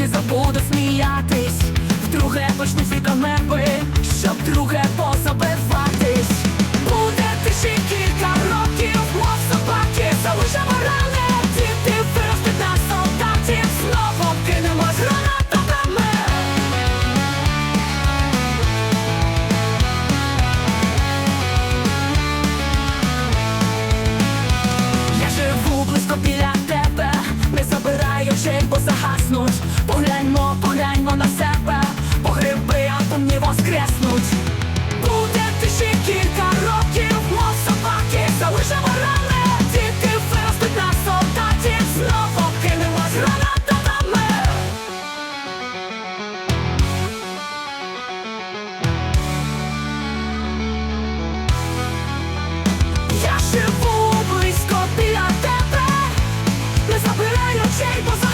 не забуду сміятись, вдруге почну всі камерби, щоб друге позабиватись. Буде тиші кілька років, мов собаки, залишимо рани Діти виростуть на солдатів, знову кинемо з гранатами. Я живу близько біля тебе, не забираю, бо загаснуть. dzisiaj poza